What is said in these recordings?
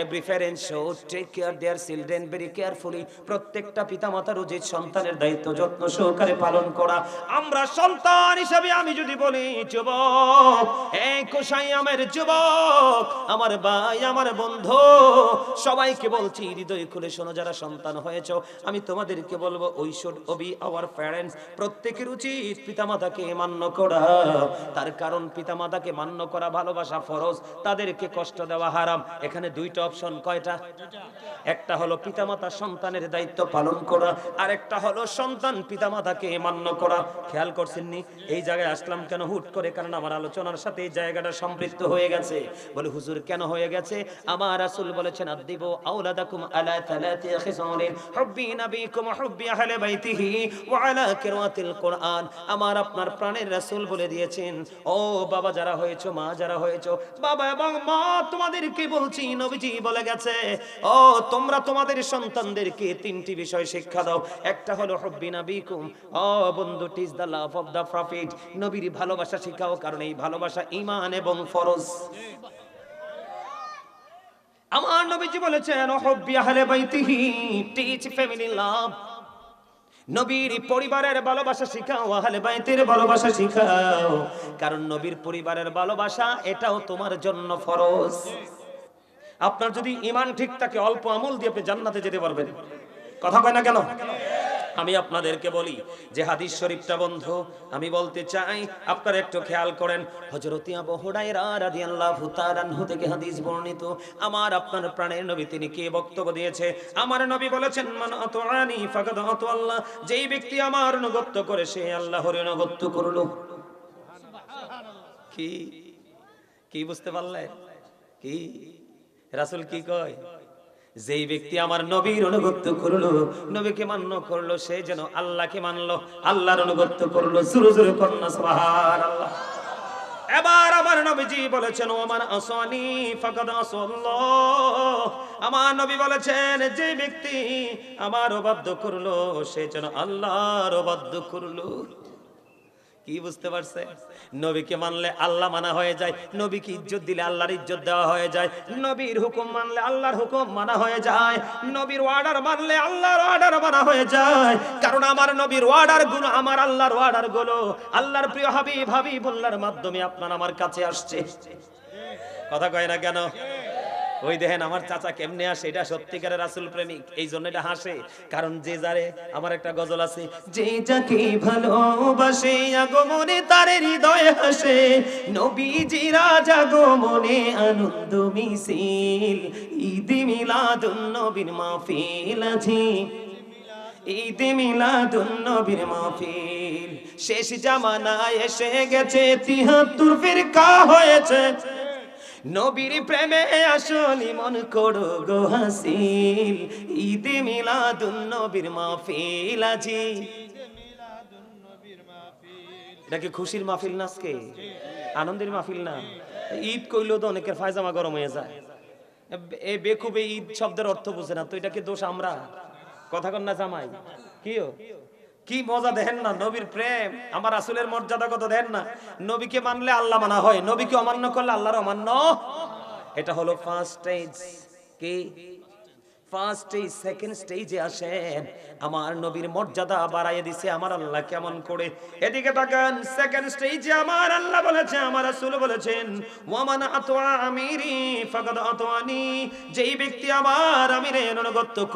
Every parent should take care their children very carefully প্রত্যেকটা পিতামাতার উচিত সন্তানের দায়িত্ব, যত্ন সহকারে পালন করা। আমরা সন্তান হিসেবে আমি যদি বলি, যুবক, এই কোসাই আমের যুবক, আমার ভাই, আমার বন্ধু, সবাইকে বলছি, হৃদয় খুলে শোনো যারা সন্তান হয়েছো। আমি তোমাদেরকে বলব we should obey our parents প্রত্যেকের উচিত পিতামাতাকে মান্য করা। তার কারণ পিতামাতাকে মান্য করা ভালোবাসা ফরজ। তাদেরকে কষ্ট দেওয়া হারাম। এখানে দুইটা অপশন কয়টা? একটা হলো পিতামাতা সন্তানের দায়িত্ব পালন করা আর একটা হলো সন্তান পিতামাতাকে মান্য করা। খেয়াল করছেননি এই জায়গায় আসলাম কেন হুট করে? কারণ আমার আলোচনার সাথে এই জায়গাটা সম্পৃক্ত হয়ে গেছে। বলে, হুজুর, কেন হয়ে গেছে? আমার রাসূল বলেছেন, আদিবু আওলাদাকুম আলা থালাতি খিসালিন হুব্বি নবীকুম হুব্বি আহলে বাইতিহি ওয়া আলা কিরাতিল কোরআন। আমার আপনার প্রাণের রাসূল বলে দিয়েছেন, ও বাবা, যারা হয়েছো, মা যারা হয়েছো, বাবা এবং মা, তোমাদেরকে বলছি, নবীজি বলে গেছে, ও, তোমরা তোমাদের সন্তানদেরকে তিনটি বিষয় শিক্ষা দাও। একটা হলো, হুব্বি নবীকুম। ও বন্ধু, teach the love of the prophet. নবীর ভালোবাসা শিখাও, কারণ এই ভালোবাসা ঈমান এবং ফরজ। আমার নবীজি বলেছেন, হুব্বি আহলে বাইতিহি টিচ ফ্যামিলি লাভ নবীর পরিবারের ভালোবাসা শিখাও, আহলে বাইতের ভালোবাসা শিখাও, কারণ নবীর পরিবারের ভালোবাসা এটাও তোমার জন্য ফরজ। আপনার যদি ইমান ঠিক থাকে, অল্প আমল দিয়ে আপনি জান্নাতে যেতে পারবেন। কথা কয় না কেন? আমি আপনাদেরকে বলি, যে হাদিস শরীফটা বন্ধু, আমি বলতে চাই, আপনারা একটু খেয়াল করেন, হযরত আবু হুরায়রা রাদিয়াল্লাহু তাআলা আনহু থেকে হাদিস বর্ণিত, আমার আপনার প্রাণের নবী তিনি কে বক্তব্য দিয়েছে? আমার নবী বলেছেন, মান আতাআনি ফাকাদ আতা আল্লাহ যেই ব্যক্তি আমার অনুগত্য করে, সে আল্লাহর অনুগত্য করল। কি? কি বুঝতে পারলে? কি? রাসূল কি কয়? যেই ব্যক্তি আমার নবীর অনুগত্য করল, নবীকে মান্য করল, সে যেন আল্লাহকে মানলো, আল্লাহর অনুগত্য করল, জোরে জোরে কন্যা, সুবহানাল্লাহ। এবার আমার নবীজি বলেছেন, ওমান আসনি ফাকাদ আসাল্লাহ। আমার নবী বলেছেন, যে ব্যক্তি আমার অবাধ্য করল, সে যেন আল্লাহর অবাধ্য করল। কি বুঝতে পারছে? নবীকে মানলে আল্লাহ মানা হয়ে যায়, নবীকে ইজ্জত দিলে আল্লাহর ইজ্জত দেওয়া হয়ে যায়, নবীর হুকুম মানলে আল্লাহর হুকুম মানা হয়ে যায়, নবীর অর্ডার মানলে আল্লাহর অর্ডার মানা হয়ে যায়। কারণ আমার নবীর অর্ডারগুলো আমার আল্লাহর অর্ডারগুলো। আল্লাহর প্রিয় হাবিব হাবিবুল্লাহর মাধ্যমে আপনার আমার কাছে আসছে। কথা কয় না কেন? ওই দেখেন আমার চাচা কেমনে আসে এটা সত্যিকারের রাসুল প্রেমিক, এই জন্য এটা হাসে। কারণ যে যারে, আমার একটা গজল আছে, যে যাকে ভালোবাসে, আগমনে তার হৃদয় হাসে। নবীজি রাজা গমনে আনন্দ মিছিল, ঈদ মিলাদুন নবীর মাহফিল আছে। ঈদ মিলাদুন নবীর মাহফিল, শেষ জামানায় এসে গেছে, তিহাত্তর ফিরকা হয়েছে। নবীর প্রেমে আসলি মন করো গো হাসিল ঈদ মিলাদুন নবীর মাহফিল আজি। এটা কি খুশির মাহফিল না আজকে? আনন্দের মাহফিল না? ঈদ কইলেও তো অনেকের ফায়জামা গরম হয়ে যায়। এ বেকুবে ঈদ শব্দের অর্থ বুঝে না, তো এটা কি দোষ আমরা? কথা কন না জামাই। কিও কি মজা দেখেন না, নবীর প্রেম। আমার আসলের মর্যাদা কত দেখেন না? নবীকে মানলে আল্লাহ মানা হয়, নবীকে অমান্য করলে আল্লাহর অমান্য এটা হলো ফার্স্ট স্টেজ কি? ফার্স্ট স্টেজ সেকেন্ড স্টেজে আসেন। আমার নবীর মর্যাদা বাড়াইয়ে দিছে আমার আল্লাহ কেমন করে? এদিকে তাকান সেকেন্ড স্টেজে আমার আল্লাহ বলেছে, আমার রাসূল বলেছেন, ওয়ামান আতওয়া আমিরি, ফাকাদ আতওয়ানি। যেই ব্যক্তি আমার আমিরের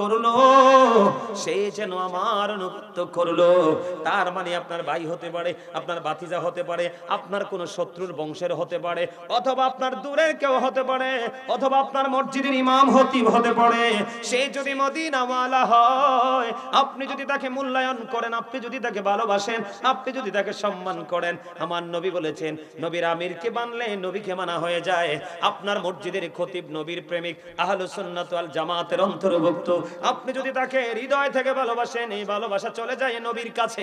করল, সে যেন আমার করল। তার মানে আপনার ভাই হতে পারে, আপনার বাতিজা হতে পারে, আপনার কোন শত্রুর বংশের হতে পারে, অথবা আপনার দূরের কেউ হতে পারে, অথবা আপনার মসজিদের ইমাম হতিব হতে পারে। সে যদি মদিনাওয়ালা হয়, আপনি যদি তাকে মূল্যায়ন করেন, আপনি যদি তাকে ভালোবাসেন, আপনি যদি তাকে সম্মান করেন, আমার নবী বলেছেন, নবীর আমিরকে মানলে নবীকে মানা হয়ে যায়। আপনার মসজিদের খতিব নবীর প্রেমিক আহলুস সুন্নাত ওয়াল জামাতের অন্তর্ভুক্ত। আপনি যদি তাকে হৃদয় থেকে ভালোবাসেন, এই ভালোবাসা চলে যায় নবীর কাছে।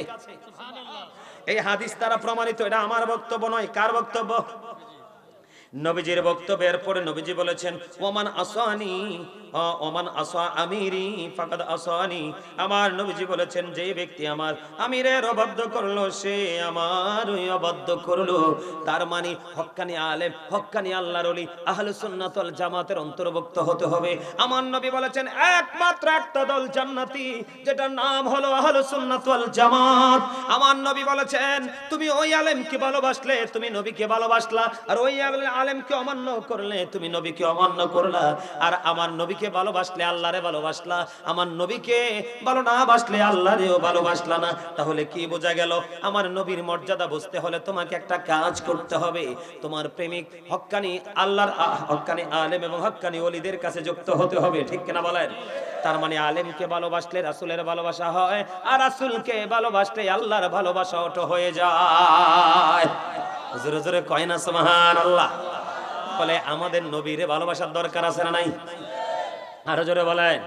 এই হাদিস দ্বারা প্রমাণিত, এটা আমার বক্তব্য নয়, কার বক্তব্য? নবীজির বক্তব্যের পরে নবীজি বলেছেন, ওমান আসানি ওমান আসা আমিরি, ফাকাদ আসানি। আমার নবীজি বলেছেন, যে ব্যক্তি আমার আমিরের অবাধ্য করল, সে আমার অবাধ্য করল। তার মানে হক্কানি আলেম, হক্কানি আল্লাহর ওলি আহলুস সুন্নাত ওয়াল জামাতের অন্তর্ভুক্ত হতে হবে। আমার নবী বলেছেন, একমাত্র একটা দল জান্নাতি, যেটার নাম হলো আহলুস সুন্নাত ওয়াল জামাত। আমার নবী বলেছেন, তুমি ওই আলেমকে ভালোবাসলে, তুমি নবীকে ভালোবাসলা, আর ওই আলে- আলেমকে অমান্য করলে, তুমি নবীকে অমান্য করলা। আর আমার নবীকে ভালোবাসলে আল্লাহরে ভালোবাসলা। আমার নবীকে ভালো না বাসলে আল্লাহরেও ভালোবাসলা না। তাহলে কি বোঝা গেল? আমার নবীর মর্যাদা বুঝতে হলে তোমাকে একটা কাজ করতে হবে। তোমার প্রেমিক হক্কানি আল্লাহর হক্কানি আলেম এবং হক্কানি ওলিদের কাছে যুক্ত হতে হবে, ঠিক কিনা বলেন? তার মানে আলেমকে ভালোবাসলে রাসূলের ভালোবাসা হয়, আর রাসূলকে ভালোবাসলে আল্লাহর ভালোবাসা ওটো হয়ে যায়। জোরে জোরে কয় না, সুবহানাল্লাহ। বলে, আমাদের নবীরে ভালোবাসার দরকার আছে না নাই? আরও জোরে বলেন।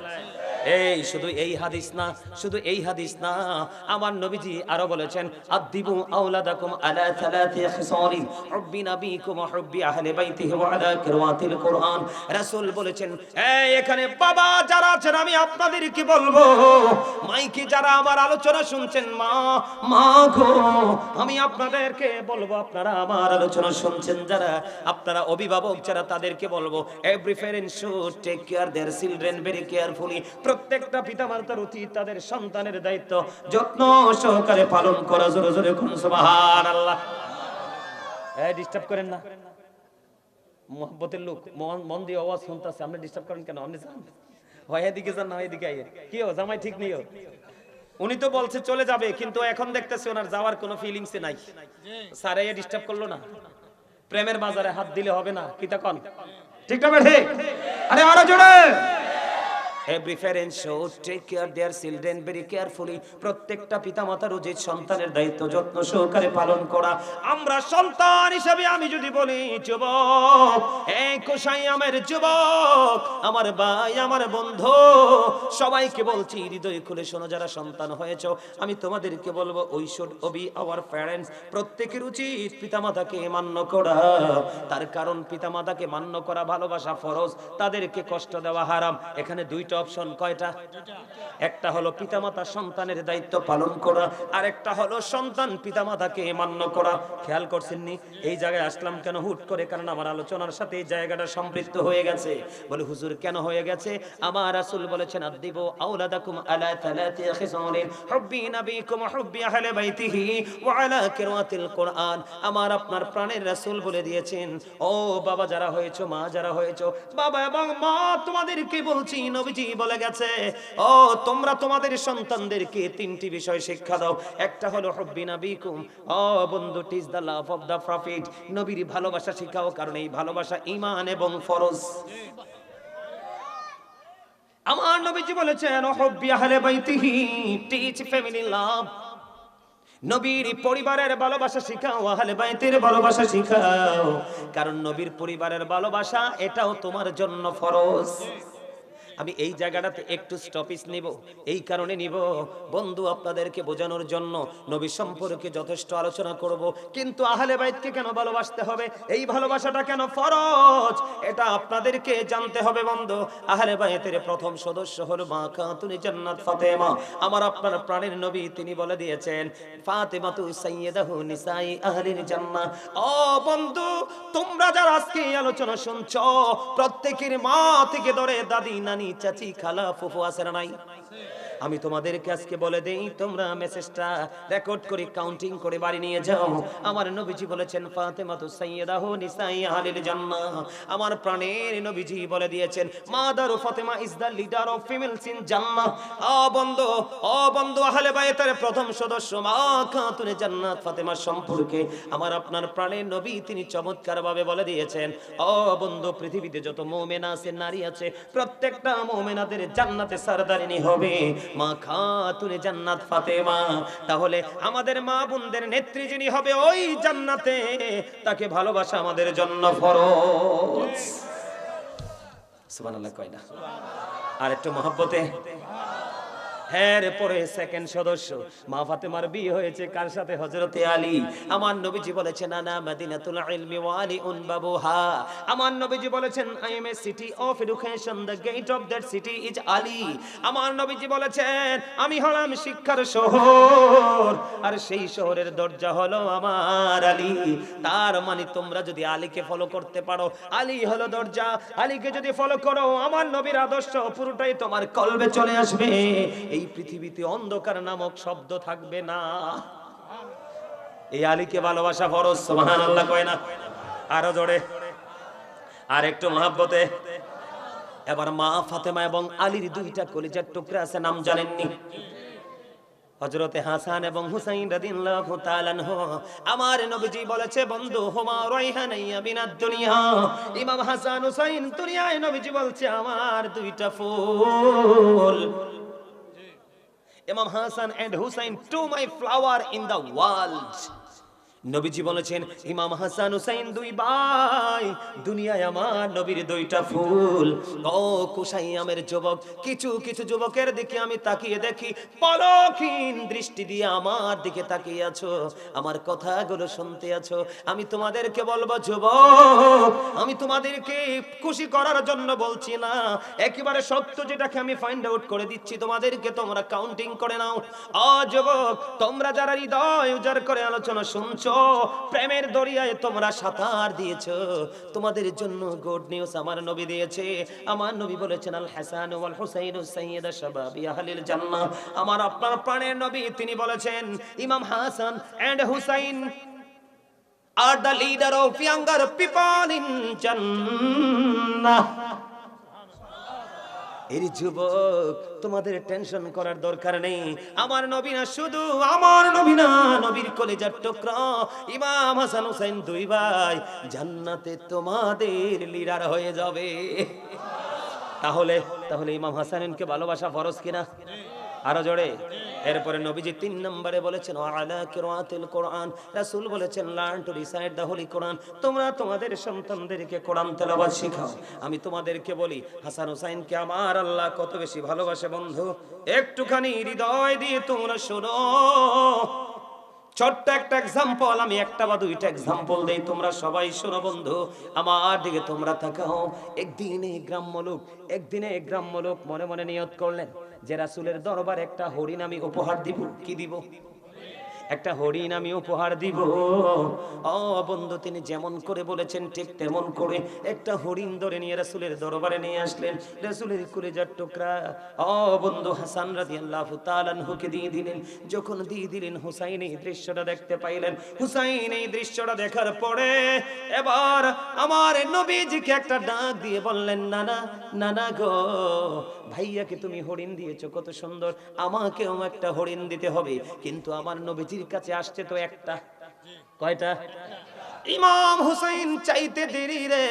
এই শুধু এই হাদিস না শুধু এই হাদিস না আমার নবীজি আরো বলেছেন আদিবু আওলাদাকুম আলা থালাতি খিসালিন হুব্বি নাবিকুম ওয়া হুব্বি আহলি বাইতিহি ওয়া আলা কিরাতিল কুরআন রাসূল বলেছেন এই এখানে বাবা যারা আছেন আমি আপনাদেরকে বলবো মাইকে যারা আমার আলোচনা শুনছেন মা মা গো আমি আপনাদেরকে বলবো আপনারা আমার আলোচনা শুনছেন যারা আপনারা অভিভাবক যারা তাদেরকে বলবো every parent should take care their children very carefully প্রত্যেকটা পিতামাতার উচিত তাদের সন্তানের দায়িত্ব, যত্ন সহকারে পালন করা, জোরে জোরে কোন করেন না। লোক, মন দিয়ে আওয়াজ শুনতেছে, আপনি ডিস্টার্ব করেন কেন? আপনি যান। হয় এদিকে যান, না এদিকে আইয়েন। কি ও জামাই ঠিক উনি তো বলছে চলে যাবে, কিন্তু এখন দেখতেছে ওনার যাওয়ার কোনো ফিলিংস নাই। স্যার, এই ডিস্টার্ব করল না। প্রেমের বাজারে হাত দিলে হবে না, কি তা কন? ঠিক না আরে আরও জোরে! Every parent should take care their children very carefully প্রত্যেকটা পিতামাতার উচিত সন্তানের দায়িত্ব, যত্ন সহকারে পালন করা। আমরা সন্তান হিসেবে আমি যদি বলি, যুবক, এই কোসাই আমার যুবক, আমার ভাই, আমার বন্ধু, সবাইকে বলছি, হৃদয় খুলে শোনো যারা সন্তান হয়েছো। আমি তোমাদেরকে বলব we should obey our parents প্রত্যেকের উচিত পিতামাতাকে মান্য করা। তার কারণ পিতামাতাকে মান্য করা, ভালোবাসা, ফরজ। তাদেরকে কষ্ট দেওয়া হারাম। এখানে দুইটা অপশন কয়টা? একটা হলো পিতামাতা সন্তানের দায়িত্ব পালন করা আর একটা হলো সন্তান পিতামাতাকে মান্য করা। খেয়াল করছেননি এই জায়গায় আসলাম কেন হুট করে? কারণ আমার আলোচনার সাথে এই জায়গাটা সম্পৃক্ত হয়ে গেছে। বলে, হুজুর, কেন হয়ে গেছে? আমার রাসূল বলেছেন আদিবু আওলাদাকুম আলা থালাতি খিসালিন হুব্বি নাবিকুম হুব্বি আহলে বাইতিহি ওয়া আলা কিরাতিল কোরআন। আমার আপনার প্রাণের রাসূল বলে দিয়েছেন, ও বাবা, যারা হয়েছো, মা যারা হয়েছো, বাবা এবং মা তোমাদেরকে বলছি, নবীজি বলে গেছে, ও, তোমরা তোমাদের সন্তানদেরকে তিনটি বিষয় শিক্ষা দাও। একটা হলো, হুব্বি নাবিকুম। ও বন্ধু teach the love of the prophet. নবীর ভালোবাসা শিখাও, কারণ এই ভালোবাসা ঈমান এবং ফরজ। আমার নবীজি বলেছেন, হুব্বি আহলে বাইতিহি টিচ ফ্যামিলি লাভ নবীর পরিবারের ভালোবাসা শিখাও, আহলে বাইতের ভালোবাসা শিখাও, কারণ নবীর পরিবারের ভালোবাসা এটাও তোমার জন্য ফরজ। আমি এই জায়গাটাতে একটু স্টপিস নিব। এই কারণে নিব। বন্ধু, আপনাদেরকে বোঝানোর জন্য নবী সম্পর্কে যথেষ্ট আলোচনা করব। কিন্তু আহলে বাইতকে কেন ভালোবাসতে হবে? এই ভালোবাসাটা কেন ফরজ? এটা আপনাদেরকে জানতে হবে বন্ধু। আহলে বাইতের প্রথম সদস্য হলো মা খাতুনি জান্নাত ফাতেমা। আমার আপনার প্রাণের নবী তিনি বলে দিয়েছেন ফাতেমা তু সাইয়্যিদাহু নিসাই আহলিল জান্নাহ। ও বন্ধু, তোমরা যারা আজকে আলোচনা শুনছো, প্রত্যেকের মা থেকে ধরে দাদি, নানি চাচি খালা ফুফু আছে না নাই? আমি তোমাদেরকে আজকে বলে দেই, তোমরা মেসেজটা রেকর্ড করে কাউন্টিং করে বাড়ি নিয়ে যাও। আমার নবীজি বলেছেন ফাতেমা তো সাইয়্যিদাহু নিসাই আহলিল জান্নাহ। আমার প্রাণের নবীজি বলে দিয়েছেন, mother Fatima is the leader of females in জান্নাহ। ও বন্ধু ও বন্ধু, আহলে বাইতের প্রথম সদস্য মা খাতুনে জান্নাত ফাতেমা সম্পর্কে। আমার আপনার প্রাণের নবী, তিনি চমৎকার ভাবে বলে দিয়েছেন ও বন্ধু, পৃথিবীতে যত মুমিনা আছে, নারী আছে, প্রত্যেকটা মুমিনাদের জান্নাতে সরদারিনী হবে। মা খাতুনে জান্নাত ফাতেমা। তাহলে আমাদের মা বোনদের নেত্রী যিনি হবে ওই জান্নাতে। তাকে ভালোবাসা আমাদের জন্য ফরজ। সুবহানাল্লাহ কয় না? আর একটু মহব্বতে হ্যাঁ পরে সেকেন্ড সদস্য। মা ফাতেমার বিয়ে হয়েছে, কার সাথে? হযরতে আলী। আমার নবীজি বলেছেন, আনা মাদিনাতুল ইলমি ওয়া আলিউন বাবুহা। আমার নবীজি বলেছেন, I am a city of education, the gate of that city is Ali. আমার নবীজি বলেছেন, আমি হলাম শিক্ষার শহর, আর সেই শহরের দরজা হলো আমার আলী। তার মানে তোমরা যদি আলীকে ফলো করতে পারো, আলী হলো দরজা। আলীকে যদি ফলো করো, আমার নবীর আদর্শ পুরোটাই তোমার কলবে চলে আসবে। এই পৃথিবীতে অন্ধকার নামক শব্দ থাকবে না। এই আলীকে ভালোবাসা ফরজ সুবহান আল্লাহ কয় না। আরও জোরে। আর একটু মহাব্বতে। এবার মা ফাতেমা এবং আলীর দুইটা কলিজার টুকরা আছে, নাম জানেননি। হযরতে হাসান এবং হুসাইন আমার নবীজি বলেছে, বন্ধু, হুমা রাইহানাইয়া বিনাদ দুনিয়া। ইমাম হাসান হুসাইন দুনিয়ায় নবীজি বলছে, আমার দুইটা ফুল। Imam Hassan and Hussein to my flower in the world. নবীজি বলেছেন, ইমাম হাসান হুসাইন দুই ভাই, দুনিয়ায় আমার নবীর দুইটা ফুল। ও কুসাইয়ামের যুবক, কিছু কিছু যুবকের দিকে আমি তাকিয়ে দেখি, পলকহীন দৃষ্টি দিয়ে আমার দিকে তাকিয়ে আছো। আমার কথাগুলো শুনতে আছো। আমি তোমাদেরকে বলব, যুবক, আমি তোমাদেরকে খুশি করার জন্য বলছি না। একেবারে সত্য যেটাকে আমি ফাইন্ড আউট করে দিচ্ছি, তোমাদেরকে তোমরা কাউন্টিং করে নাও। অ যুবক, তোমরা যারা হৃদয় উজাড় করে আলোচনা শুনছো প্রেমের দরিয়ায় তোমরা সাঁতার দিয়েছ। তোমাদের জন্য গুড নিউজ আমার নবী দিয়েছে। আমার নবী বলেছেন, আল হাসান ওয়াল হুসাইন সাইয়্যিদা শাবাবি আহলিল জান্নাহ। আমার আপনার প্রাণের নবী, তিনি বলেছেন, Imam Hasan and Hussain are the leader of younger people in Jannah. এর যুবক, তোমাদের টেনশন করার দরকার নেই। আমার নবী না শুধু, আমার নবী না নবীর কলেজার টুকরা। ইমাম হাসান হুসাইন দুই ভাই, জান্নাতে তোমাদের লিডার হয়ে যাবে। তাহলে তাহলে ইমাম হাসানকে ভালোবাসা ফরজ কিনা? আরও জোরে। এরপরে নবীজি তিন নম্বরে বলেছেন আলা কিরাতিল কোরআন। রাসূল বলেছেন, learn to recite the holy Quran. তোমরা তোমাদের সন্তানদেরকে কোরআন তেলাওয়াত শেখাও। আমি তোমাদেরকে বলি, হাসান হুসাইনকে আমার আল্লাহ কত বেশি ভালোবাসে বন্ধু। একটুখানি হৃদয় দিয়ে তোমরা শোনো। ছোট্ট একটা এক্সাম্পল আমি একটা বা দুইটা এক্সাম্পল দেই, তোমরা সবাই শোনো বন্ধু। আমার দিকে তোমরা তাকাও। একদিনে গ্রাম্য লোক, একদিনে গ্রাম্য লোক মনে মনে নিয়ত করলেন যে রাসুলের দরবার একটা হরিণ আমি উপহার দিব কি দিব? একটা হরিণ আমি উপহার দিব। ও বন্ধু, তিনি যেমন করে বলেছেন, ঠিক তেমন করে একটা হরিণ ধরে নিয়ে রাসূলের দরবারে নিয়ে আসলেন। রাসূলের কলেজার টুকরা, ও বন্ধু হাসান রাদিয়াল্লাহু তাআলা আনহুকে দিয়ে দিলেন। যখন দিয়ে দিলেন, হুসাইন এই দৃশ্যটা দেখতে পাইলেন। হুসাইন এই দৃশ্যটা দেখার পরে এবার আমার নবীজিকে একটা ডাক দিয়ে বললেন, নানা নানা গো, ভাইয়াকে তুমি হরিণ দিয়েছ, কত সুন্দর। আমাকেও একটা হরিণ দিতে হবে। কিন্তু আমার নবীজির কাছে আসছে তো একটা। কয়টা? ইমাম হুসাইন চাইতে দেরি রে।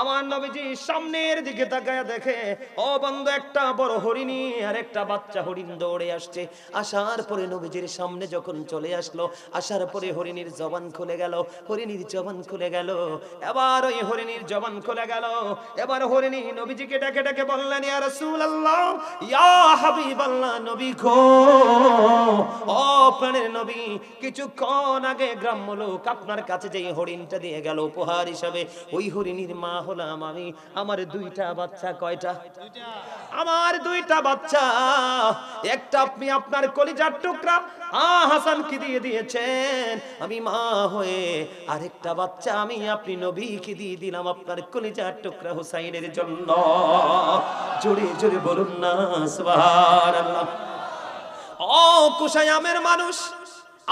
আমার নবীজি সামনের দিকে তাকায় দেখে, ও বন্ধু, একটা বড় হরিণী আর একটা বাচ্চা হরিণ দৌড়ে আসছে। আসার পরে নবীজির সামনে যখন চলে আসলো, আসার পরে হরিণীর জবান খুলে গেল, হরিণীর জবান খুলে গেল। এবার ওই হরিণীর জবান খুলে গেল। এবার হরিণী নবীজিকে ডেকে ডেকে বললেন, ইয়া রাসূলুল্লাহ, ইয়া হাবিবাল্লাহ, নবী গো। প্রাণের নবী কিছুক্ষণ আগে গ্রাম্য লোক আপনার কাছে যে হরিণটা দিয়ে গেল উপহার হিসাবে, ওই হরিণীর মা হলাম আমি। আমার দুইটা বাচ্চা, কয়টা? আমার দুইটা বাচ্চা। একটা আপনি আপনার কলিজার টুকরা, আ, হাসানকে দিয়ে দিয়েছেন। আমি মা হয়ে আরেকটা বাচ্চা আমি আপনি নবীকে দিয়ে দিলাম আপনার কলিজার টুকরা হুসাইনের জন্য। জোরে জোরে বলুন না, সুবহানাল্লাহ। ও কুশায়ামের মানুষ,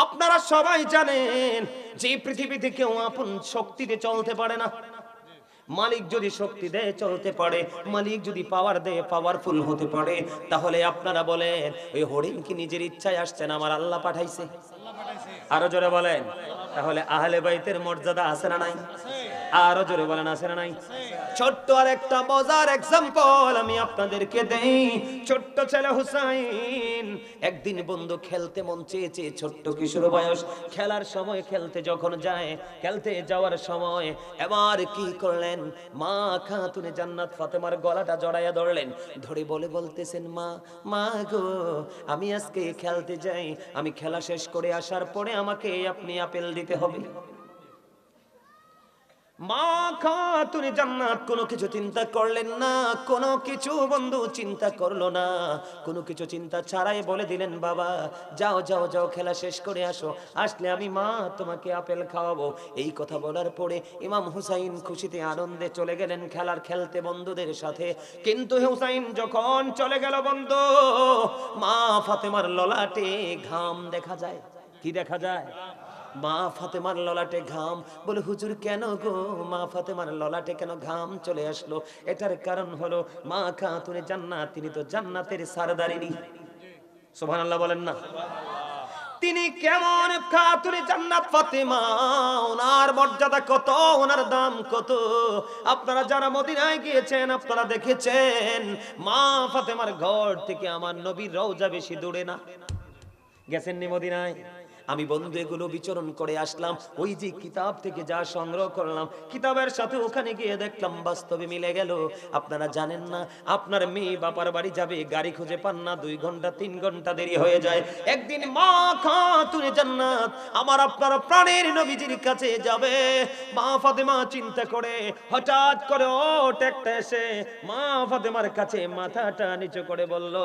আপনারা সবাই জানেন যে পৃথিবীতে কেউ আপন শক্তিতে চলতে পারে না। মালিক যদি শক্তি দেয় চলতে পারে, মালিক যদি পাওয়ার দেয় পাওয়ারফুল হতে পারে, তাহলে আপনারা বলেন, ওই হরিণ কি নিজের ইচ্ছায় আসছেন আমার আল্লাহ পাঠাইছে? আরও জোরে বলেন, তাহলে আহলে বাইতের মর্যাদা আছে না নাই? আরও জোরে বলেন, আছে না নাই? ছোট্ট আর একটা মজার এক্সাম্পল আমি আপনাদেরকে দেই। ছোট্ট ছেলে হুসাইন, একদিন বন্ধু খেলতে মন চেয়েছে, ছোট্ট কিশোর বয়স। খেলার সময় খেলতে যখন যায়, খেলতে যাওয়ার সময় এবার কি করলেন? মা খাতুনে জান্নাত ফাতেমার গলাটা জড়াইয়া ধরলেন। ধরে বলে বলতেছেন, মা মা গো, আমি আজকে খেলতে যাই। আমি খেলা শেষ করে আসার পরে আমাকে আপনি আপেল দিতে হবে। মা খাতুনে জান্নাত, কোনো কিছু চিন্তা করলেন না, কোনো কিছু বন্ধু চিন্তা করল না। কোনো কিছু চিন্তা ছাড়াই বলে দিলেন, বাবা, যাও যাও যাও, খেলা শেষ করে আসো। আসলে আমি মা তোমাকে আপেল খাওয়াবো। এই কথা বলার পরে ইমাম হুসাইন খুশিতে আনন্দে চলে গেলেন খেলার খেলতে বন্ধুদের সাথে। কিন্তু হুসাইন যখন চলে গেল বন্ধু, মা ফাতেমার ললাটে ঘাম দেখা যায়। কি দেখা যায়? মা ফাতেমার ললাটে ঘাম। বলে, হুজুর, কেন গো? মা ফাতেমার ললাটে কেন ঘাম চলে আসলো? এটার কারণ হলো, মা খাতুনে জান্নাত, তিনি তো জান্নাতের সারদারিনী। সুবহানাল্লাহ বলেন না। তিনি কেমন খাতুনে জান্নাত ফাতেমা, ওনার মর্যাদা কত, ওনার দাম কত? আপনারা যারা মদিনায় গিয়েছেন, আপনারা দেখেছেন, মা ফাতেমার ঘর থেকে আমার নবীর রওজা বেশি দূরে না। গেছেন নি মদিনায়? আমি বন্ধু এগুলো বিচরণ করে আসলাম, ওই যে কিতাব থেকে যা সংগ্রহ করলাম, কিতাবের সাথে ওখানে গিয়ে দেখলাম বাস্তবে মিলে গেল। আপনারা জানেন না, আপনার মেয়ে বাবার বাড়ি যাবে, গাড়ি খুঁজে পান না, দুই ঘণ্টা, তিন ঘণ্টা দেরি হয়ে যায়। একদিন মা খাতুনে জান্নাত আমার আপনার প্রাণের নবীজির কাছে যাবে। মা ফাতেমা চিন্তা করে, হঠাৎ করে ওট একটা এসে মা ফাতেমার কাছে মাথাটা নিচু করে বলল,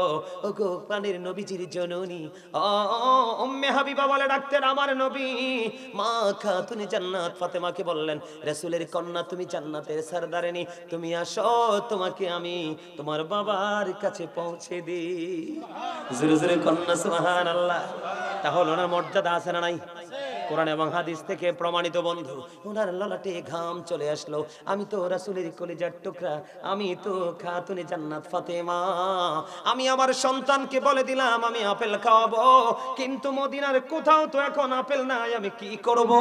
ওগো প্রাণের নবীজির জননী ও, উম্মে হাবিবা বলে ডাকতেন আমার নবী। মা খাতুনে জান্নাত। ফাতেমাকে বললেন, রাসূলের কন্যা, তুমি জান্নাতের সরদারিনী তুমি আসো, তোমাকে আমি তোমার বাবার কাছে পৌঁছে দিই। জোরে জোরে কন্যা, সুবহানাল্লাহ। তাহলে ওনার মর্যাদা আছে না নাই? কোরআন এবং হাদিস থেকে প্রমাণিত বন্ধু। ওনার ললাটে ঘাম চলে আসলো। আমি তো রাসূলের কলিজার টুকরা, আমি তো খাতুনে জান্নাত ফাতেমা। আমি আমার সন্তানকে বলে দিলাম, আমি আপেল খাওয়াবো। কিন্তু মদিনার কোথাও তো এখন আপেল নাই, আমি কি করব?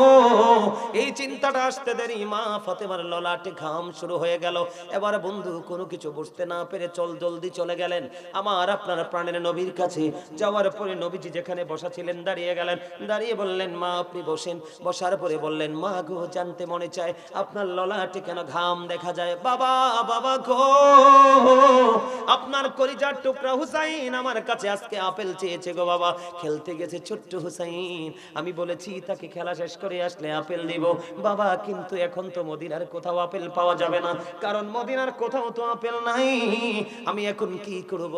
এই চিন্তাটা আসতে দেরি। মা ফাতেমার ললাটে ঘাম শুরু হয়ে গেল। এবার বন্ধু কোনো কিছু বুঝতে না পেরে চল জলদি চলে গেলেন। আমার আপনার প্রাণের নবীর কাছে যাওয়ার পরে নবীজি যেখানে বসা ছিলেন, দাঁড়িয়ে গেলেন। দাঁড়িয়ে বললেন, মা, আপনি বসেন। বসার পরে বললেন, মা গো, জানতে মনে চায়, আপনার ললাটে কেন ঘাম দেখা যায়? বাবা বাবা গো, আপনার কলিজার টুকরা হুসাইন আমার কাছে আজকে আপেল চেয়েছে গো বাবা। খেলতে গেছে ছোট্ট হুসাইন। আমি বলেছি, তাকে খেলা শেষ করে আসলে আপেল দিব। বাবা, কিন্তু এখন তো মদিনার কোথাও আপেল পাওয়া যাবে না। কারণ মদিনার কোথাও তো আপেল নাই। আমি এখন কি করব?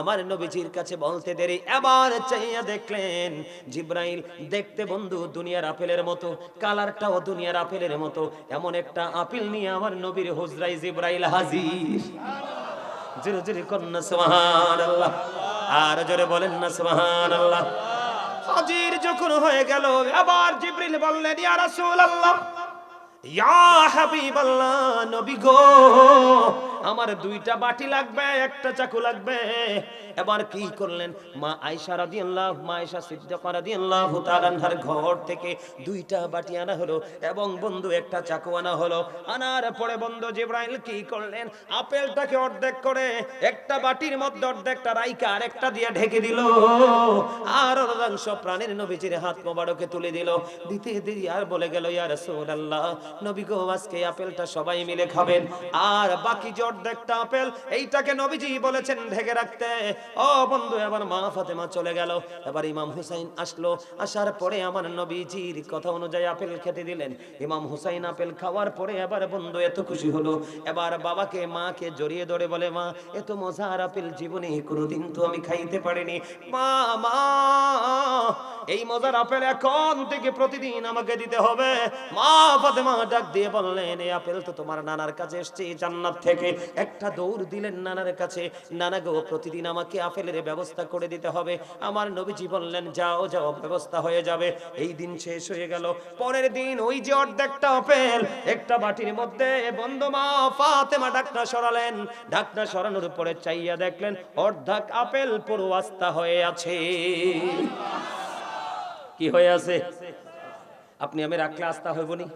আমার নবীজির কাছে বলতে দেরি। এবার চাইয়া দেখলেন, জিব্রাইল দেখতে বন্ধু দুনিয়ার আপেলের মতো, কালারটাও দুনিয়ার আপেলের মতো। এমন একটা আপেল নিয়ে আমার নবীর হুজরাই জিব্রাইল হাজির। জোরে জোরে কন্যা সুবহানাল্লাহ। আর জোরে বলেন না, সুবহানাল্লাহ। হাজির যখন হয়ে গেল, আবার জিব্রিল বললেন, ইয়া রাসূলুল্লাহ, ইয়া হাবিবাল্লাহ, নবী গো, আমার দুইটা বাটি লাগবে, একটা চাকু লাগবে এবার কি করলেন? মা আয়েশা রাদিয়াল্লাহু, মা আয়েশা সিদ্দিকা রাদিয়াল্লাহু তাআলার ঘর থেকে দুইটা বাটি আনা হলো এবং বন্ধু একটা চাকু আনা হলো। আনার পরে বন্ধু জিব্রাইল কি করলেন? আপেলটাকে অর্ধেক করে একটা বাটির মধ্যে অর্ধেকটা রাইকা আর একটা দিয়ে ঢেকে দিল। আর অর্ধাংশ প্রাণের নবীজির হাত মোবারকে তুলে দিল। দিতে দেরি আর বলে গেল, ইয়া রাসূলুল্লাহ, নবী গো, আজকে আপেলটা সবাই মিলে খাবেন। আর বাকি যে অর্ধেকটা আপেল, এইটাকে নবীজি বলেছেন ঢেকে রাখতে। ও বন্ধু, এবার মা ফাতেমা চলে গেল। এবার ইমাম হুসাইন আসলো। আসার পরে আমার নবীজির কথা অনুযায়ী আপেল খেতে দিলেন। ইমাম হুসাইন আপেল খাওয়ার পরে এবার বন্ধু এত খুশি হলো। এবার বাবাকে, মাকে জড়িয়ে ধরে বলে, মা, এত মজার আপেল জীবনে কোনোদিন তো আমি খাইতে পারিনি। মা মা, এই মজার আপেল এখন থেকে প্রতিদিন আমাকে দিতে হবে। মা ফাতেমা ডাক দিয়ে বললেন, এই আপেল তো তোমার নানার কাছে এসছে জান্নাত থেকে। একটা দৌড় দিলেন নানার কাছে। নানা গো, প্রতিদিন আমাকে আপেলের ব্যবস্থা করে দিতে হবে। আমার নবীজি বললেন, যাও যাও, ব্যবস্থা হয়ে যাবে। এই দিন শেষ হয়ে গেল। পরের দিন ওই যে অর্ধেকটা আপেল, একটা বাটির মধ্যে বন্ধ মা ফাতেমা ডাকনা সরালেন। ডাকনা সরানোর পরে চাইয়া দেখলেন, অর্ধেক আপেল পুরো আস্তা হয়ে আছে। কি হয়ে আছে? আপনি আমি রাখলে আস্থা হইব নি?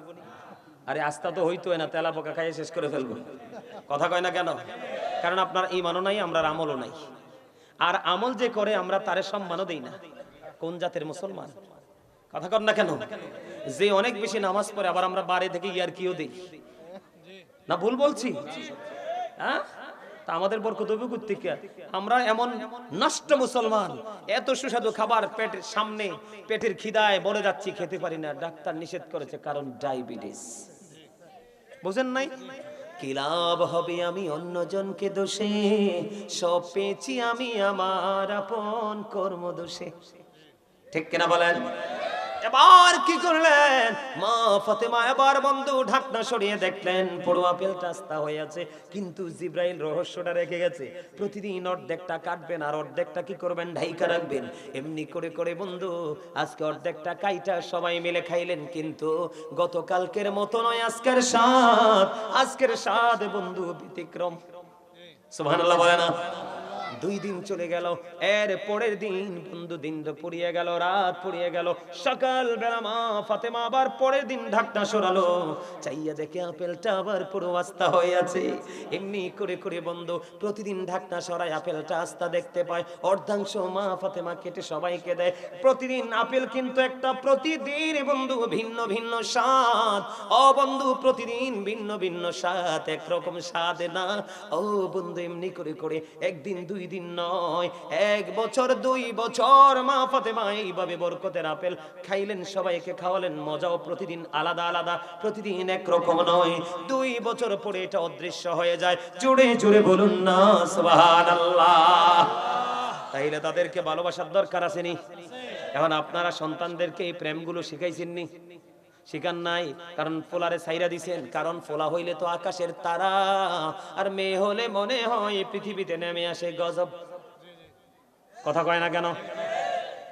আরে আস্থা তো হইতো না তেলা পোকা খাইয়ে শেষ করে ফেলব। কথা কয় না কেন? কারণ আপনার ইমানও নাই আমরা আমলও নাই। আর আমল যে করে আমরা তারে সম্মানও দেই না। কোন জাতের মুসলমান? কথা কর না কেন? যে অনেক বেশি নামাজ পড়ে, আবার আমরা বাড়ি থেকে ইয়ার কিও দেই। না ভুল বলছি? হ্যাঁ? তা আমাদের বরকত হবে আমরা এমন নষ্ট মুসলমান, এত সুস্বাদু খাবার পেটের সামনে, পেটের খিদায় মরে যাচ্ছি, খেতে পারি না। ডাক্তার নিষেধ করেছে, কারণ ডায়াবেটিস। বুঝেন নাই? কি লাভ হবে? আমি অন্যজনকে দোষে, সব পেয়েছি আমি আমার আপন কর্ম দোষে ঠিক কিনা বলেন? এবার কি করলেন? মা ফাতেমা এবার বন্ধু ঢাকনা সরিয়ে দেখলেন পুরো আপেলটা আস্তা হয়ে আছে, কিন্তু জিব্রাইল রহস্যটা রেখে গেছে। প্রতিদিন অর্ধেকটা কাটবেন আর অর্ধেকটা কি করবেন? ঢাইকা রাখবেন। এমনি করে করে বন্ধু, আজকে অর্ধেকটা কাইটা সবাই মিলে খাইলেন, কিন্তু গতকালকের মতো নয়, আজকের স্বাদ। আজকের স্বাদ বন্ধু ব্যতিক্রম। সুবহানাল্লাহ বলে না? দুই দিন চলে গেল। এর পরের দিন বন্ধু দিন তো পুড়িয়ে গেল, রাত পুড়িয়ে গেল। সকাল বেলা মা ফাতেমা আবার পরের দিন ঢাকনা সরালো। চাইয়া দেখে আপেলটা আবার পুরো আস্তা হয়ে আছে। এমনি করে করে বন্ধু প্রতিদিন ঢাকনা সরাই আপেলটা আস্তা দেখতে পায়। অর্ধাংশ মা ফাতেমা কেটে সবাইকে দেয়। প্রতিদিন আপেল কিন্তু একটা প্রতিদিন বন্ধু ভিন্ন ভিন্ন স্বাদ। ও বন্ধু প্রতিদিন ভিন্ন ভিন্ন স্বাদ, একরকম স্বাদ না। ও বন্ধু এমনি করে করে একদিন দুই দিন নয়, এক বছর, দুই বছর, মা ফাতেমা এইভাবে বরকতের আপেল খাইলেন, সবাইকে খাওয়ালেন, মজাও প্রতিদিন আলাদা আলাদা, প্রতিদিন একরকম নয়। দুই বছর পরে এটা অদৃশ্য হয়ে যায়। জোরে জোরে বলুন না তাইলে তাদেরকে ভালোবাসার দরকার আছে নি? এখন আপনারা সন্তানদেরকে এই প্রেমগুলো শিখাইছেননি শিখান নাই, কারণ ফোলারে সাইরা দিছেন, কারণ ফোলা হইলে তো আকাশের তারা, আর মেয়ে হলে মনে হয় পৃথিবীতে নেমে আসে গজব। কথা কয় না কেন?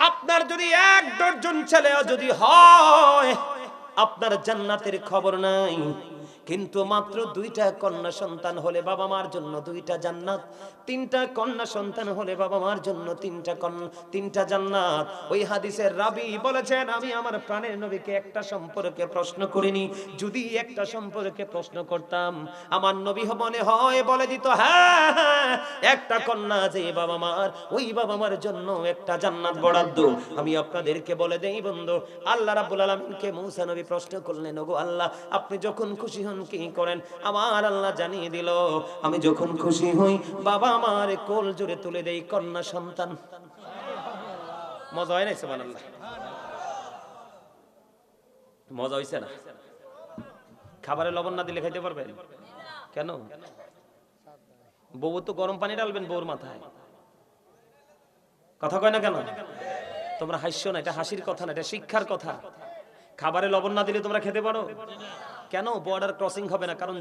আপনার যদি এক ডজন ছেলেও যদি হয়, আপনার জান্নাতের খবর নাই। কিন্তু মাত্র দুইটা কন্যা সন্তান হলে বাবা মার জন্য দুইটা জান্নাত, তিনটা কন্যা সন্তান হলে বাবা মার জন্য তিনটা তিনটা জান্নাত। ওই হাদিসের রাবি বলেছেন, আমি আমার প্রাণের নবীকে একটা সম্পর্কে প্রশ্ন করিনি। যদি একটা সম্পর্কে প্রশ্ন করতাম, আমার নবী মনে হয় বলে দিত হ্যাঁ হ্যাঁ একটা কন্যা যে বাবা মার, ওই বাবা মার জন্য একটা জান্নাত বরাদ্দ। আমি আপনাদেরকে বলে দেই বন্ধু, আল্লাহ রাব্বুল আলামিনকে মূসা নবী প্রশ্ন করলেন, ওগো আল্লাহ, আপনি যখন খুশি হন কি করেন? আমার আল্লাহ জানিয়ে দিল, আমি যখন খুশি হই, বাবা আমার কোল জুড়ে তুলে দেই কন্যা সন্তান। মজা হয় না সুবহানাল্লাহ? মজা হইছে না? খাবারে লবণ না দিলে খাইতে পারবেন? কেন? বউ তো গরম পানি ডালবেন বউর মাথায়। কথা কয় না কেন? তোমরা হাসছো না, এটা হাসির কথা না, এটা শিক্ষার কথা। খাবারে লবণ না দিলে তোমরা খেতে পারো? কেন বর্ডার ক্রসিং হবে না? কারণ